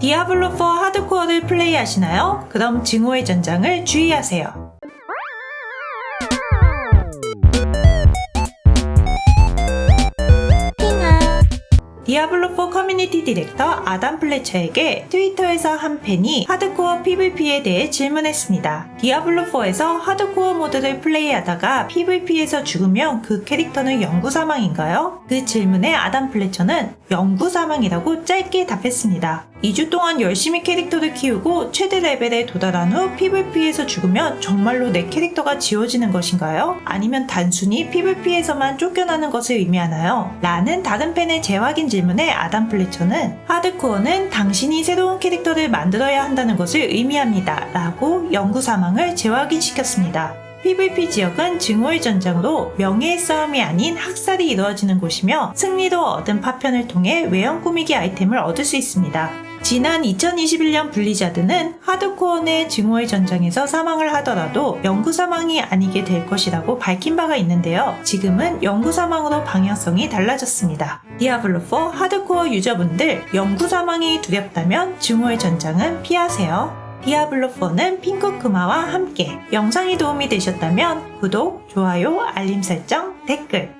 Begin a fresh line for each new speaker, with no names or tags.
디아블로 4 하드코어를 플레이하시나요? 그럼 증오의 전장을 주의하세요. 디아블로4 커뮤니티 디렉터 아담 플래처에게 트위터에서 한 팬이 하드코어 PVP에 대해 질문했습니다. 디아블로4에서 하드코어 모드를 플레이하다가 PVP에서 죽으면 그 캐릭터는 영구 사망인가요? 그 질문에 아담 플래처는 영구 사망이라고 짧게 답했습니다. 2주 동안 열심히 캐릭터를 키우고 최대 레벨에 도달한 후 PVP에서 죽으면 정말로 내 캐릭터가 지워지는 것인가요? 아니면 단순히 PVP에서만 쫓겨나는 것을 의미하나요? 라는 다른 팬의 재확인 질문 에 아담 플래처는 하드코어는 당신이 새로운 캐릭터를 만들어야 한다는 것을 의미합니다. 라고 영구 사망을 재확인시켰습니다. PVP 지역은 증오의 전장으로 명예의 싸움이 아닌 학살이 이루어지는 곳이며 승리로 얻은 파편을 통해 외형 꾸미기 아이템을 얻을 수 있습니다. 지난 2021년 블리자드는 하드코어 내 증오의 전장에서 사망을 하더라도 영구 사망이 아니게 될 것이라고 밝힌 바가 있는데요. 지금은 영구 사망으로 방향성이 달라졌습니다. 디아블로4 하드코어 유저분들 영구 사망이 두렵다면 증오의 전장은 피하세요. 디아블로4는 핑크크마와 함께 영상이 도움이 되셨다면 구독, 좋아요, 알림 설정, 댓글